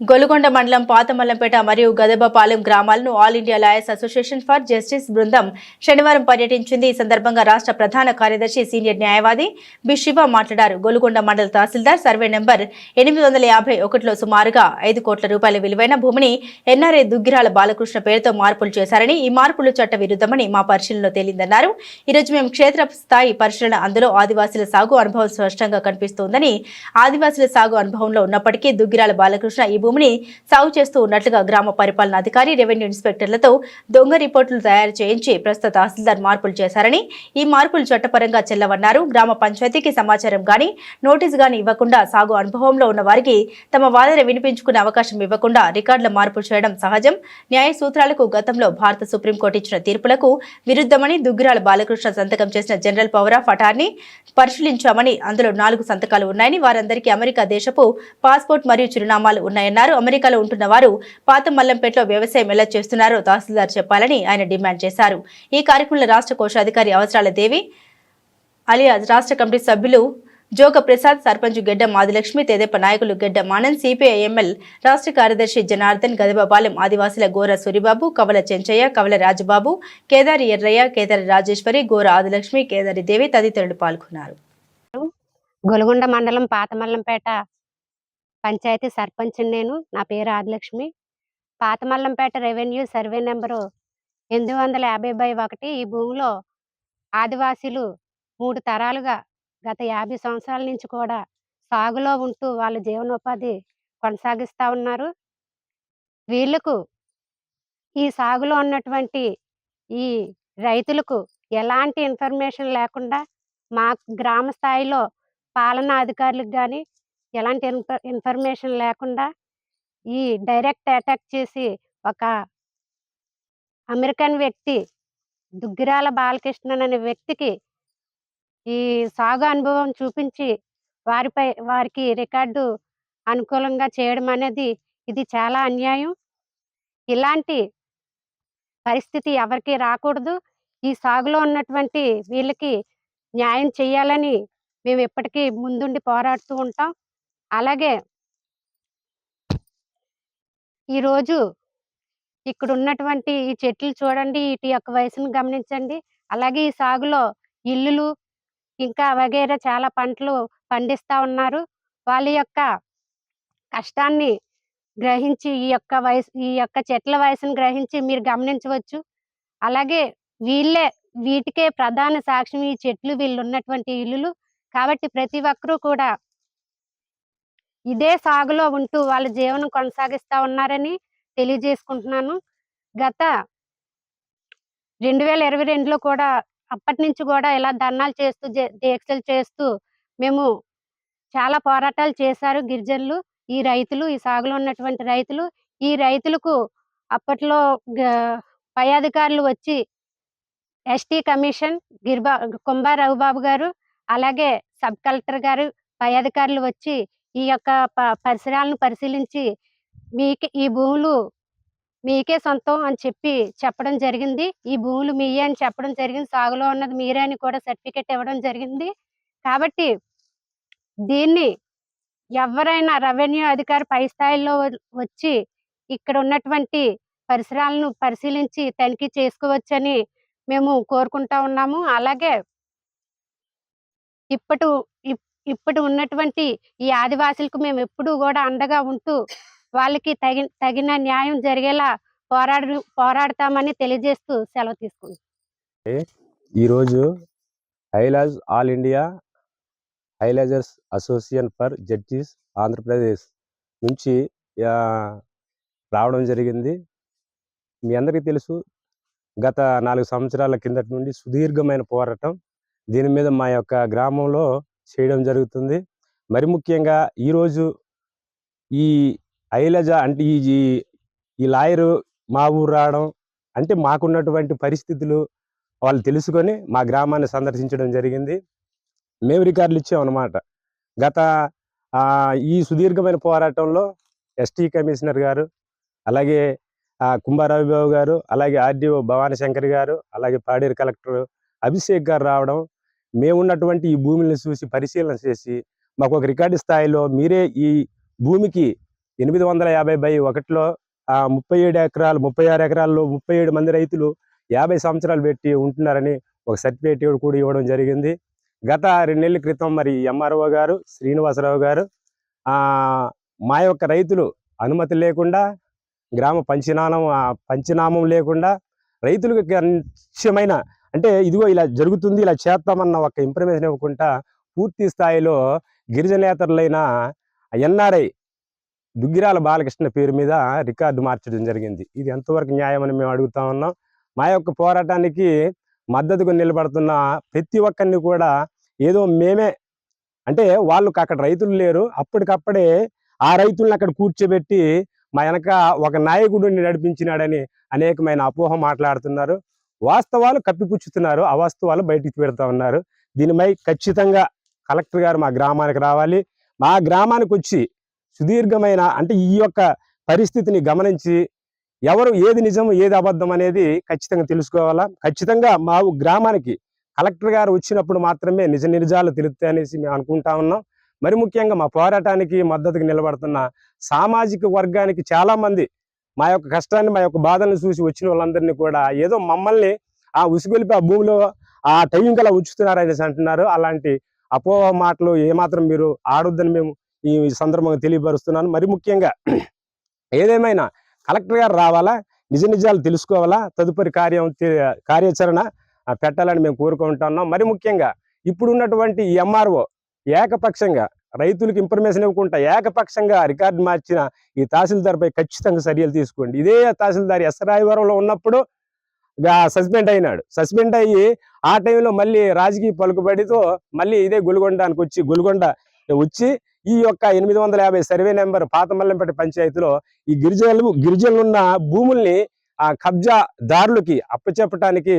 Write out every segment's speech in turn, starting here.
గొలుగొండ మండలం పాతమల్లంపేట మరియు గదబపాలెం గ్రామాలను all India lawyers association for justice బృందం శనివారం పర్యటించింది. ఈ సందర్భంగా రాష్ట్ర ప్రధాన కార్యదర్శి సీనియర్ న్యాయవాది బి. శివ మాట్లాడారు. గొలుగొండ మండల తహసీల్దార్ సర్వే నెంబర్ ఎనిమిది వందల యాభై ఒకటిలో సుమారుగా ఐదు కోట్ల రూపాయల విలువైన భూమిని ఎన్ఆర్ఏ దుగ్గిరాల బాలకృష్ణ పేరుతో మార్పులు చేశారని ఈ మార్పులు చట్ట విరుద్ధమని మా పరిశీలనలో తేలిందన్నారు. ఈరోజు మేము క్షేత్ర స్థాయి పరిశీలన అందులో ఆదివాసీల సాగు అనుభవం స్పష్టంగా కనిపిస్తోందని ఆదివాసీల సాగు అనుభవంలో ఉన్నప్పటికీ దుగ్గిరాల బాలకృష్ణ ఈ భూమిని సాగు చేస్తూ ఉన్నట్లుగా గ్రామ పరిపాలన అధికారి రెవెన్యూ ఇన్స్పెక్టర్లతో దొంగ రిపోర్టులు తయారు చేయించి ప్రస్తుత తహసీల్దార్ మార్పులు చేశారని ఈ మార్పులు చట్టపరంగా చెల్లవన్నారు. గ్రామ పంచాయతీకి సమాచారం గాని నోటీసు గాని ఇవ్వకుండా సాగు అనుభవంలో ఉన్న వారికి తమ వాదన వినిపించుకునే అవకాశం ఇవ్వకుండా రికార్డుల మార్పు చేయడం సహజం. న్యాయ సూత్రాలకు గతంలో భారత సుప్రీంకోర్టు ఇచ్చిన తీర్పులకు విరుద్ధమని దుగ్గిరాల బాలకృష్ణ సంతకం చేసిన జనరల్ పవర్ ఆఫ్ అటార్నీ పరిశీలించామని అందులో నాలుగు సంతకాలు ఉన్నాయని వారందరికీ అమెరికా దేశపు పాస్పోర్ట్ మరియు చిరునామాలు ఉన్నాయన్నారు. అమెరికాలో ఉంటున్న వారు పాత మల్లంపేటలో వ్యవసాయం ఎలా చేస్తున్నారో తహసీల్దార్ చెప్పాలని ఆయన డిమాండ్ చేశారు. ఈ కార్యక్రమంలో రాష్ట్ర కోశాధికారి అవసరాల దేవి అలియాజ్ రాష్ట్ర కమిటీ సభ్యులు జోగ ప్రసాద్ సర్పంచ్ గెడ్డ మాదిలక్ష్మి తెదేప నాయకులు గెడ్డ మానన్ సిపిఐ ఎంఎల్ రాష్ట్ర కార్యదర్శి జనార్దన్ గదబపాలెం ఆదివాసుల గోర సూరిబాబు కవల చెంచయ్య కవల రాజబాబు కేదారి ఎర్రయ్య కేదారి రాజేశ్వరి గోర ఆదిలక్ష్మి కేదారి దేవి తదితరులు పాల్గొన్నారు. గొలగొండ మండలం పాతమల్లంపేట పంచాయతీ సర్పంచ్ నేను. నా పేరు Adilakshmi. Pathamallampeta revenue survey number ఎనిమిది వందల యాభై బై ఒకటి. ఈ భూమిలో ఆదివాసీలు మూడు తరాలుగా గత యాభై సంవత్సరాల నుంచి కూడా సాగులో ఉంటూ వాళ్ళ జీవనోపాధి కొనసాగిస్తూ ఉన్నారు. వీళ్ళకు ఈ సాగులో ఉన్నటువంటి ఈ రైతులకు ఎలాంటి ఇన్ఫర్మేషన్ లేకుండా మా గ్రామ స్థాయిలో పాలనా అధికారులకు కానీ ఎలాంటి ఇన్ఫర్మేషన్ లేకుండా ఈ డైరెక్ట్ అటాక్ చేసి ఒక అమెరికన్ వ్యక్తి దుగ్గిరాల బాలకృష్ణన్ అనే వ్యక్తికి ఈ సాగు అనుభవం చూపించి వారిపై వారికి రికార్డు అనుకూలంగా చేయడం అనేది ఇది చాలా అన్యాయం. ఇలాంటి పరిస్థితి ఎవరికి రాకూడదు. ఈ సాగులో ఉన్నటువంటి వీళ్ళకి న్యాయం చేయాలని మేము ఎప్పటికీ ముందుండి పోరాడుతూ ఉంటాం. అలాగే ఈరోజు ఇక్కడ ఉన్నటువంటి ఈ చెట్లు చూడండి వీటి యొక్క వయసును గమనించండి. అలాగే ఈ సాగులో ఇల్లులు ఇంకా వగైరా చాలా పంటలు పండిస్తా ఉన్నారు. వాళ్ళ యొక్క కష్టాన్ని గ్రహించి ఈ యొక్క వయసు ఈ యొక్క చెట్ల వయసును గ్రహించి మీరు గమనించవచ్చు. అలాగే వీళ్ళే వీటికే ప్రధాన సాక్ష్యం ఈ చెట్లు వీళ్ళు ఉన్నటువంటి ఇల్లులు. కాబట్టి ప్రతి ఒక్కరూ కూడా ఇదే సాగులో ఉంటూ వాళ్ళ జీవనం కొనసాగిస్తా ఉన్నారని తెలియజేసుకుంటున్నాను. గత రెండు వేల ఇరవై రెండులో కూడా అప్పటి నుంచి కూడా ఇలా ధర్నాలు చేస్తూ దీక్షలు చేస్తూ మేము చాలా పోరాటాలు చేశారు గిరిజనులు ఈ రైతులు ఈ సాగులో ఉన్నటువంటి రైతులు. ఈ రైతులకు అప్పట్లో పై అధికారులు వచ్చి ఎస్టీ కమిషన్ గిరిబా కుంభా రఘుబాబు గారు అలాగే సబ్ కలెక్టర్ గారు పై అధికారులు వచ్చి ఈ యొక్క ప- పరిసరాలను పరిశీలించి మీకే ఈ భూములు మీకే సొంతం అని చెప్పి చెప్పడం జరిగింది. ఈ భూములు మీయే అని చెప్పడం జరిగింది. సాగులో ఉన్నది మీరే అని కూడా సర్టిఫికెట్ ఇవ్వడం జరిగింది. కాబట్టి దీన్ని ఎవరైనా రెవెన్యూ అధికారి పై స్థాయిలో వచ్చి ఇక్కడ ఉన్నటువంటి పరిసరాలను పరిశీలించి తనిఖీ చేసుకోవచ్చని మేము కోరుకుంటా ఉన్నాము. అలాగే ఇప్పటి ఇప్పుడు ఉన్నటువంటి ఈ ఆదివాసులకు మేము ఎప్పుడూ కూడా అండగా ఉంటూ వాళ్ళకి తగిన తగిన న్యాయం జరిగేలా పోరాడు పోరాడతామని తెలియజేస్తూ సెలవు తీసుకుంటాం ఈరోజు AILAJ all India lawyers association for judges Andhra Pradesh నుంచి రావడం జరిగింది. మీ అందరికీ తెలుసు గత నాలుగు సంవత్సరాల కిందటి నుండి సుదీర్ఘమైన పోరాటం. దీని మీద మా యొక్క గ్రామంలో చేయడం జరుగుతుంది. మరి ముఖ్యంగా ఈరోజు ఈ ఐలజ అంటే ఈ ఈ- ఈ లాయరు మా ఊరు రావడం అంటే మాకున్నటువంటి పరిస్థితులు వాళ్ళు తెలుసుకొని మా గ్రామాన్ని సందర్శించడం జరిగింది. మేము రికార్డులు ఇచ్చామన్నమాట. గత ఈ సుదీర్ఘమైన పోరాటంలో ఎస్టీ కమిషనర్ గారు అలాగే ఆ, కుంభారావు బాబు గారు అలాగే ఆర్డీఓ భవానీ శంకర్ గారు అలాగే పాడేరు కలెక్టర్ అభిషేక్ గారు రావడం మేమున్నటువంటి ఈ భూమిని చూసి పరిశీలన చేసి మాకు ఒక రికార్డు స్థాయిలో మీరే ఈ భూమికి ఎనిమిది వందల యాభై బై ఒకటిలో ముప్పై ఏడు ఎకరాలు ముప్పై ఆరు ఎకరాల్లో ముప్పై ఏడు మంది రైతులు యాభై సంవత్సరాలు పెట్టి ఉంటున్నారని ఒక సర్టిఫికేట్ కూడా ఇవ్వడం జరిగింది. గత రెండు నెలల క్రితం మరి ఎంఆర్ఓ గారు శ్రీనివాసరావు గారు మా యొక్క రైతులు అనుమతి లేకుండా గ్రామ పంచనామం పంచనామం లేకుండా రైతులకు నిత్యమైన అంటే ఇదిగో ఇలా జరుగుతుంది ఇలా చేస్తామన్న ఒక ఇన్ఫర్మేషన్ ఇవ్వకుండా పూర్తి స్థాయిలో గిరిజనేతరులైన ఎన్ఆర్ఐ దుగ్గిరాల బాలకృష్ణ పేరు మీద రికార్డు మార్చడం జరిగింది. ఇది ఎంతవరకు న్యాయమని మేము అడుగుతా ఉన్నాం. మా యొక్క పోరాటానికి మద్దతుగా నిలబడుతున్న ప్రతి ఒక్కరిని కూడా ఏదో మేమే అంటే వాళ్ళకి అక్కడ రైతులు లేరు. అప్పటికప్పుడే ఆ రైతులను అక్కడ కూర్చోబెట్టి మా వెనక ఒక నాయకుడు నడిపించినాడని అనేకమైన అపోహ మాట్లాడుతున్నారు. వాస్తవాలు కప్పిపుచ్చుతున్నారు. అవాస్తవాలు బయటికి పెడతా ఉన్నారు. దీనిపై ఖచ్చితంగా కలెక్టర్ గారు మా గ్రామానికి రావాలి. మా గ్రామానికి వచ్చి సుదీర్ఘమైన అంటే ఈ యొక్క పరిస్థితిని గమనించి ఎవరు ఏది నిజం ఏది అబద్ధం అనేది ఖచ్చితంగా తెలుసుకోవాలా? ఖచ్చితంగా మా గ్రామానికి కలెక్టర్ గారు వచ్చినప్పుడు మాత్రమే నిజ నిజాలు తెలుస్తాయి అనేసి మేము అనుకుంటా ఉన్నాం. మరి ముఖ్యంగా మా పోరాటానికి మద్దతుకు నిలబడుతున్న సామాజిక వర్గానికి చాలామంది మా యొక్క కష్టాన్ని మా యొక్క బాధలను చూసి వచ్చిన వాళ్ళందరినీ కూడా ఏదో మమ్మల్ని ఆ ఉసుగొలిపి ఆ భూమిలో ఆ టైం కలా ఉంచుతున్నారు అనేసి అంటున్నారు. అలాంటి అపోహ మాటలు ఏమాత్రం మీరు ఆడొద్దని మేము ఈ సందర్భంగా తెలియపరుస్తున్నాను. మరి ముఖ్యంగా ఏదేమైనా కలెక్టర్ గారు రావాలా? నిజ నిజాలు తెలుసుకోవాలా? తదుపరి కార్యం కార్యాచరణ పెట్టాలని మేము కోరుకుంటున్నాం. మరి ముఖ్యంగా ఇప్పుడు ఉన్నటువంటి ఈ ఎంఆర్ఓ ఏకపక్షంగా రైతులకు ఇన్ఫర్మేషన్ ఇవ్వకుండా ఏకపక్షంగా రికార్డు మార్చిన ఈ తహసీల్దార్పై ఖచ్చితంగా చర్యలు తీసుకోండి. ఇదే తహసీల్దార్ ఎస్రాయవరంలో ఉన్నప్పుడు సస్పెండ్ అయినాడు. సస్పెండ్ అయ్యి ఆ టైంలో మళ్ళీ రాజకీయ పలుకుబడితో మళ్ళీ ఇదే గొలుగొండానికి వచ్చి గొలుగొండ వచ్చి ఈ యొక్క ఎనిమిది వందల యాభై సర్వే నెంబర్ పాతమల్లంపేట పంచాయతీలో ఈ గిరిజనులు గిరిజనులు ఉన్న భూముల్ని ఆ కబ్జా దారులకి అప్పచెప్పటానికి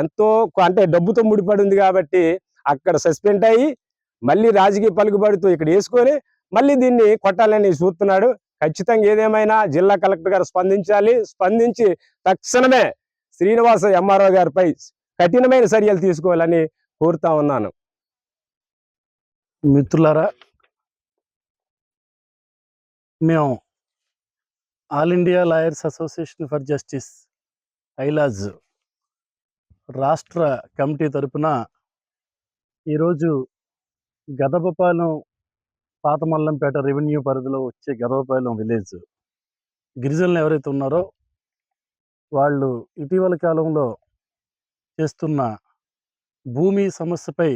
ఎంతో అంటే డబ్బుతో ముడిపడి ఉంది కాబట్టి అక్కడ సస్పెండ్ అయ్యి మళ్ళీ రాజకీయ పలుకుబడితో ఇక్కడ వేసుకొని మళ్ళీ దీన్ని కొట్టాలని చూస్తున్నాడు. ఖచ్చితంగా ఏదేమైనా జిల్లా కలెక్టర్ గారు స్పందించాలి. స్పందించి తక్షణమే శ్రీనివాస ఎంఆర్ఓ గారిపై కఠినమైన చర్యలు తీసుకోవాలని కోరుతా ఉన్నాను. మిత్రులారా మేము all India lawyers association for justice AILAJ రాష్ట్ర కమిటీ తరపున ఈరోజు గదపపాలెం పాతమల్లంపేట రెవెన్యూ పరిధిలో వచ్చే గదపపాలెం విలేజ్. గిరిజనులు ఎవరైతే ఉన్నారో వాళ్ళు ఇటీవల కాలంలో చేస్తున్న భూమి సమస్యపై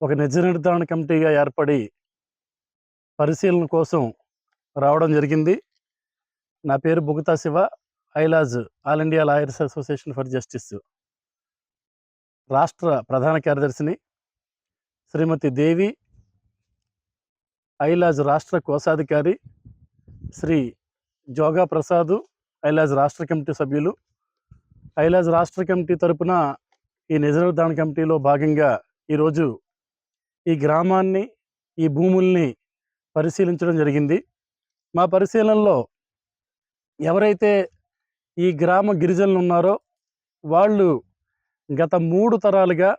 ఒక నిజ నిర్ధారణ కమిటీగా ఏర్పడి పరిశీలన కోసం రావడం జరిగింది. నా పేరు Bugata Siva. AILAJ all India lawyers association for justice. రాష్ట్ర ప్రధాన కార్యదర్శిని శ్రీమతి దేవి ఐలాజ్ రాష్ట్ర కోశాధికారి శ్రీ జోగా ప్రసాద్ ఐలాజ్ రాష్ట్ర కమిటీ సభ్యులు. ఐలాజ్ రాష్ట్ర కమిటీ తరపున ఈ నిజ కమిటీలో భాగంగా ఈరోజు ఈ గ్రామాన్ని ఈ భూముల్ని పరిశీలించడం జరిగింది. మా పరిశీలనలో ఎవరైతే ఈ గ్రామ గిరిజనులు ఉన్నారో వాళ్ళు గత మూడు తరాలుగా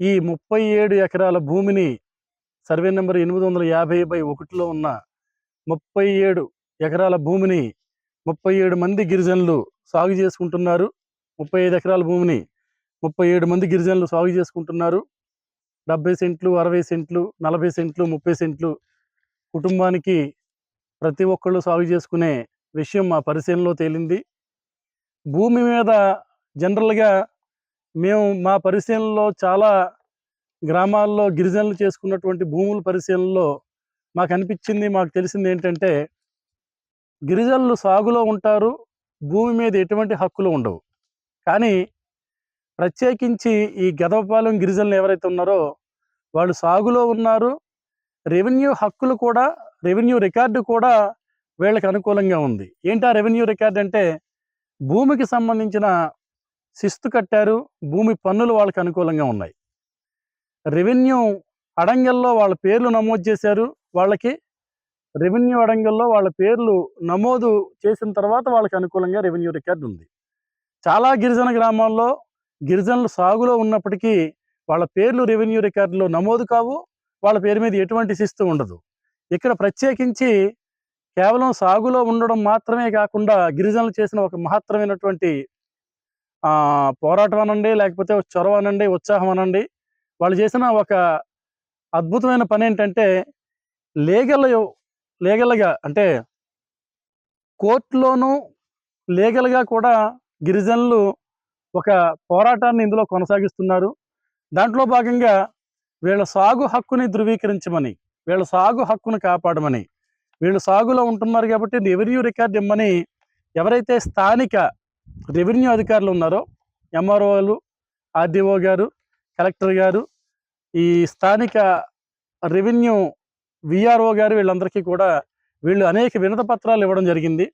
ఈ ముప్పై ఏడు ఎకరాల భూమిని సర్వే నెంబర్ ఎనిమిది వందల యాభై బై ఒకటిలో ఉన్న ముప్పై ఏడు ఎకరాల భూమిని ముప్పై ఏడు మంది గిరిజనులు సాగు చేసుకుంటున్నారు. ముప్పై ఐదు ఎకరాల భూమిని ముప్పై ఏడు మంది గిరిజనులు సాగు చేసుకుంటున్నారు. డెబ్బై సెంట్లు అరవై సెంట్లు నలభై సెంట్లు ముప్పై సెంట్లు కుటుంబానికి ప్రతి ఒక్కళ్ళు సాగు చేసుకునే విషయం మా పరిశీలనలో తేలింది. భూమి మీద జనరల్గా మేము మా పరిశీలనలో చాలా గ్రామాల్లో గిరిజనులు చేసుకున్నటువంటి భూముల పరిశీలనలో మాకు అనిపించింది మాకు తెలిసింది ఏంటంటే గిరిజనులు సాగులో ఉంటారు భూమి మీద ఎటువంటి హక్కులు ఉండవు. కానీ ప్రత్యేకించి ఈ గదవపాలెం గిరిజనులు ఎవరైతే ఉన్నారో వాళ్ళు సాగులో ఉన్నారు రెవెన్యూ హక్కులు కూడా రెవెన్యూ రికార్డు కూడా వీళ్ళకి అనుకూలంగా ఉంది. ఏంటి ఆ రెవెన్యూ రికార్డు అంటే భూమికి సంబంధించిన శిస్తు కట్టారు భూమి పన్నులు వాళ్ళకి అనుకూలంగా ఉన్నాయి. రెవెన్యూ అడంగల్లో వాళ్ళ పేర్లు నమోదు చేశారు వాళ్ళకి. రెవెన్యూ అడంగల్లో వాళ్ళ పేర్లు నమోదు చేసిన తర్వాత వాళ్ళకి అనుకూలంగా రెవెన్యూ రికార్డు ఉంది. చాలా గిరిజన గ్రామాల్లో గిరిజనులు సాగులో ఉన్నప్పటికీ వాళ్ళ పేర్లు రెవెన్యూ రికార్డులో నమోదు కావు వాళ్ళ పేరు మీద ఎటువంటి శిస్తు ఉండదు. ఇక్కడ ప్రత్యేకించి కేవలం సాగులో ఉండడం మాత్రమే కాకుండా గిరిజనులు చేసిన ఒక మహత్తరమైనటువంటి పోరాటం అనండి లేకపోతే చొరవ అనండి ఉత్సాహం అనండి వాళ్ళు చేసిన ఒక అద్భుతమైన పని ఏంటంటే లీగల్ లీగల్గా అంటే కోర్టులోనూ లీగల్గా కూడా గిరిజనులు ఒక పోరాటాన్ని ఇందులో కొనసాగిస్తున్నారు. దాంట్లో భాగంగా వీళ్ళ సాగు హక్కుని ధృవీకరించమని వీళ్ళ సాగు హక్కును కాపాడమని వీళ్ళు సాగులో ఉంటున్నారు కాబట్టి రెవెన్యూ రికార్డ్ ఇమ్మని ఎవరైతే స్థానిక రెవెన్యూ అధికారులు ఉన్నారో ఎంఆర్ఓలు ఆర్డీఓ గారు కలెక్టర్ గారు ఈ స్థానిక రెవెన్యూ విఆర్ఓ గారు వీళ్ళందరికీ కూడా వీళ్ళు అనేక వినత పత్రాలు ఇవ్వడం జరిగింది.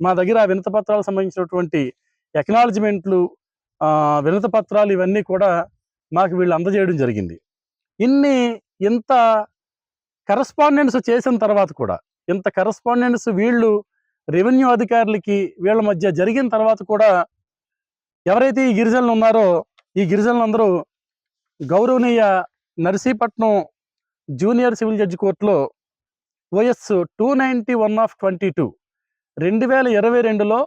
మా దగ్గర ఆ వినత పత్రాలకు సంబంధించినటువంటి ఎక్నాలజ్మెంట్లు వినత పత్రాలు ఇవన్నీ కూడా మాకు వీళ్ళు అందజేయడం జరిగింది. ఇన్ని ఇంత కరస్పాండెన్స్ చేసిన తర్వాత కూడా ఇంత కరస్పాండెన్స్ వీళ్ళు రెవెన్యూ అధికారులకి వీళ్ళ మధ్య జరిగిన తర్వాత కూడా ఎవరైతే ఈ గిరిజనులు ఉన్నారో ఈ గిరిజనులందరూ గౌరవనీయ నర్సీపట్నం జూనియర్ సివిల్ జడ్జి కోర్టులో OS two ninety one of twenty two రెండు వేల ఇరవై రెండులో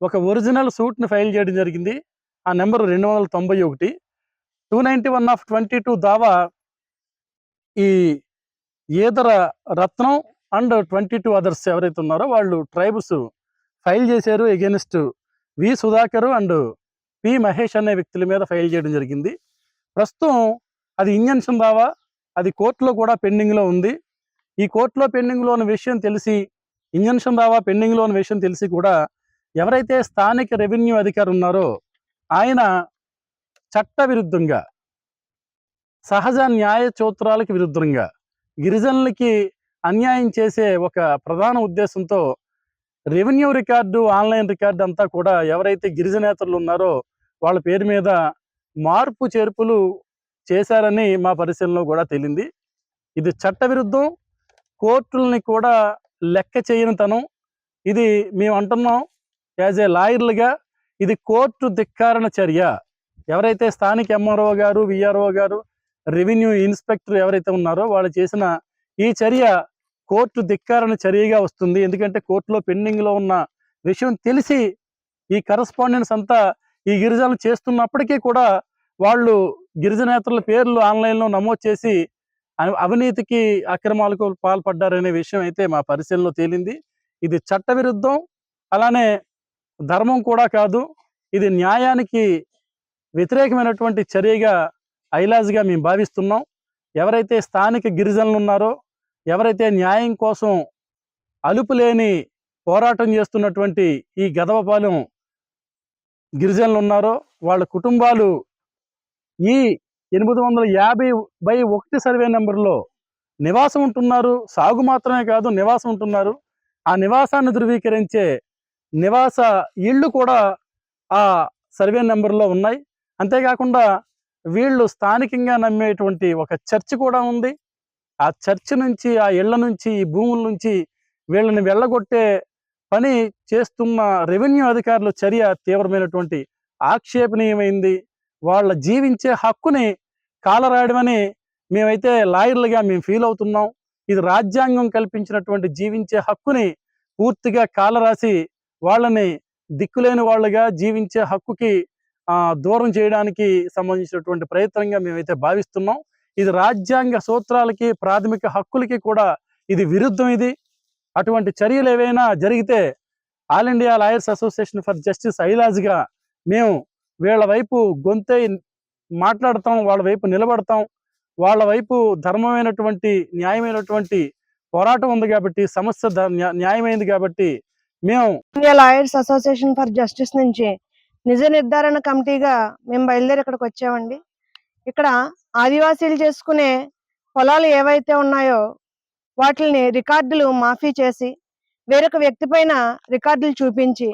ఒక ఒరిజినల్ సూట్ని ఫైల్ చేయడం జరిగింది. ఆ నెంబర్ రెండు వందల తొంభై ఒకటి. Two ninety one of twenty two దావా ఈ Edara Ratnam and twenty two others ఎవరైతే ఉన్నారో వాళ్ళు ట్రైబ్స్ ఫైల్ చేశారు against V Sudhakar and P Mahesh అనే వ్యక్తుల మీద ఫైల్ చేయడం జరిగింది. ప్రస్తుతం అది ఇంజన్షన్ దావా అది కోర్టులో కూడా పెండింగ్లో ఉంది. ఈ కోర్టులో పెండింగ్లో ఉన్న విషయం తెలిసి ఇంజన్షన్ దావా పెండింగ్లో ఉన్న విషయం తెలిసి కూడా ఎవరైతే స్థానిక రెవెన్యూ అధికారి ఉన్నారో ఆయన చట్ట విరుద్ధంగా సహజ న్యాయ చోత్రాలకు విరుద్ధంగా గిరిజనులకి అన్యాయం చేసే ఒక ప్రధాన ఉద్దేశంతో రెవెన్యూ రికార్డు ఆన్లైన్ రికార్డు అంతా కూడా ఎవరైతే గిరిజనేతలు ఉన్నారో వాళ్ళ పేరు మీద మార్పు చేర్పులు చేశారని మా పరిశీలనలో కూడా తేలింది. ఇది చట్టవిరుద్ధం కోర్టుల్ని కూడా లెక్క చేయని తనం ఇది మేము అంటున్నాం యాజ్ ఏ లాయర్లుగా ఇది కోర్టు ధిక్కారణ చర్య. ఎవరైతే స్థానిక ఎంఆర్ఓ గారు విఆర్ఓ గారు రెవెన్యూ ఇన్స్పెక్టర్ ఎవరైతే ఉన్నారో వాళ్ళు చేసిన ఈ చర్య కోర్టు ధిక్కారణ చర్యగా వస్తుంది. ఎందుకంటే కోర్టులో పెండింగ్లో ఉన్న విషయం తెలిసి ఈ కరస్పాండెన్స్ అంతా ఈ గిరిజనులు చేస్తున్నప్పటికీ కూడా వాళ్ళు గిరిజనేతల పేర్లు ఆన్లైన్లో నమోదు చేసి అవినీతికి అక్రమాలకు పాల్పడ్డారనే విషయం అయితే మా పరిశీలనలో తేలింది. ఇది చట్టవిరుద్ధం. అలానే ధర్మం కూడా కాదు. ఇది న్యాయానికి వ్యతిరేకమైనటువంటి చర్యగా ఐలాజ్గా మేము భావిస్తున్నాం. ఎవరైతే స్థానిక గిరిజనులు ఉన్నారో ఎవరైతే న్యాయం కోసం అలుపులేని పోరాటం చేస్తున్నటువంటి ఈ గదవపాలెం గిరిజనులు ఉన్నారో వాళ్ళ కుటుంబాలు ఈ ఎనిమిది వందల యాభై బై ఒకటి సర్వే నెంబర్లో నివాసం ఉంటున్నారు. సాగు మాత్రమే కాదు నివాసం ఉంటున్నారు. ఆ నివాసాన్ని ధృవీకరించే నివాస ఇళ్ళు కూడా ఆ సర్వే నెంబర్లో ఉన్నాయి. అంతేకాకుండా వీళ్ళు స్థానికంగా నమ్మేటువంటి ఒక చర్చ్ కూడా ఉంది. ఆ చర్చ్ నుంచి ఆ ఇళ్ళ నుంచి ఈ భూముల నుంచి వీళ్ళని వెళ్ళగొట్టే పని చేస్తున్న రెవెన్యూ అధికారుల చర్య తీవ్రమైనటువంటి ఆక్షేపణీయమైంది. వాళ్ళ జీవించే హక్కుని కాలరాయడమని మేమైతే లాయర్లుగా మేము ఫీల్ అవుతున్నాం. ఇది రాజ్యాంగం కల్పించినటువంటి జీవించే హక్కుని పూర్తిగా కాలరాసి వాళ్ళని దిక్కులేని వాళ్ళుగా జీవించే హక్కుకి దూరం చేయడానికి సంబంధించినటువంటి ప్రయత్నంగా మేమైతే భావిస్తున్నాం. ఇది రాజ్యాంగ సూత్రాలకి ప్రాథమిక హక్కులకి కూడా ఇది విరుద్ధం ఇది. అటువంటి చర్యలు ఏవైనా జరిగితే all India lawyers association for justice ఐలాజ్గా మేము వీళ్ళ వైపు గొంతే మాట్లాడతాం వాళ్ళ వైపు నిలబడతాం. వాళ్ళ వైపు ధర్మమైనటువంటి న్యాయమైనటువంటి పోరాటం ఉంది కాబట్టి సమస్య న్యాయమైంది కాబట్టి మేము India lawyers association for justice నుంచి నిజ నిర్ధారణ కమిటీగా మేము బయలుదేరి ఇక్కడికి వచ్చామండి. ఇక్కడ ఆదివాసీలు చేసుకునే పొలాలు ఏవైతే ఉన్నాయో వాటిని రికార్డులు మాఫీ చేసి వేరొక వ్యక్తి పైన రికార్డులు చూపించి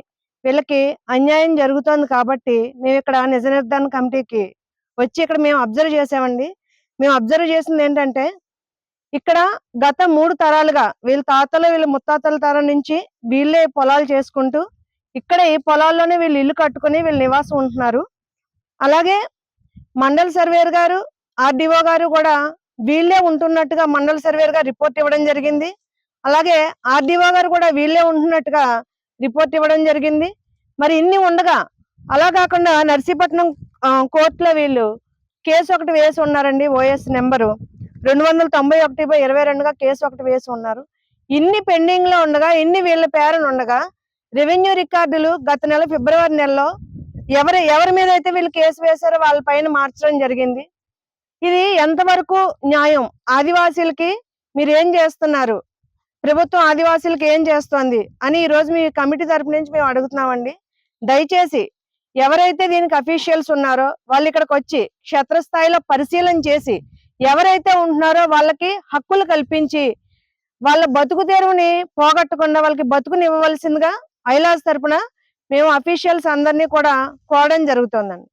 వీళ్ళకి అన్యాయం జరుగుతోంది కాబట్టి మేము ఇక్కడ నిజ నిర్ధారణ కమిటీకి వచ్చి ఇక్కడ మేము అబ్జర్వ్ చేసామండి. మేము అబ్జర్వ్ చేసింది ఏంటంటే ఇక్కడ గత మూడు తరాలుగా వీళ్ళ తాతలు వీళ్ళ ముత్తాతల తరం నుంచి వీళ్ళే పొలాలు చేసుకుంటూ ఇక్కడ ఈ పొలాల్లోనే వీళ్ళు ఇల్లు కట్టుకుని వీళ్ళు నివాసం ఉంటున్నారు. అలాగే మండల సర్వేర్ గారు ఆర్డీఓ గారు కూడా వీళ్ళే ఉంటున్నట్టుగా మండల సర్వేర్ గారు రిపోర్ట్ ఇవ్వడం జరిగింది. అలాగే ఆర్డీఓ గారు కూడా వీళ్ళే ఉంటున్నట్టుగా రిపోర్ట్ ఇవ్వడం జరిగింది. మరి ఇన్ని ఉండగా అలా కాకుండా నర్సీపట్నం కోర్టులో వీళ్ళు కేసు ఒకటి వేసి ఉన్నారండి ఓఎస్ నెంబరు. రెండు వందల తొంభై ఒకటి బై ఇరవై రెండుగా కేసు ఒకటి వేసి ఉన్నారు. ఇన్ని పెండింగ్లో ఉండగా ఇన్ని వీళ్ళ పేరున ఉండగా రెవెన్యూ రికార్డులు గత నెల ఫిబ్రవరి నెలలో ఎవరి ఎవరి మీద అయితే వీళ్ళు కేసు వేశారో వాళ్ళ పైన మార్చడం జరిగింది. ఇది ఎంతవరకు న్యాయం? ఆదివాసీలకి మీరు ఏం చేస్తున్నారు? ప్రభుత్వం ఆదివాసీలకి ఏం చేస్తోంది? అని ఈ రోజు మీ కమిటీ తరపు నుంచి మేము అడుగుతున్నామండి. దయచేసి ఎవరైతే దీనికి అఫీషియల్స్ ఉన్నారో వాళ్ళు ఇక్కడికి వచ్చి క్షేత్రస్థాయిలో పరిశీలన చేసి ఎవరైతే ఉంటున్నారో వాళ్ళకి హక్కులు కల్పించి వాళ్ళ బతుకు తెరువుని పోగొట్టకుండా వాళ్ళకి బతుకుని ఇవ్వవలసిందిగా ఐలాస్ తరపున మేము అఫీషియల్స్ అందరినీ కూడా కోరడం జరుగుతుందండి.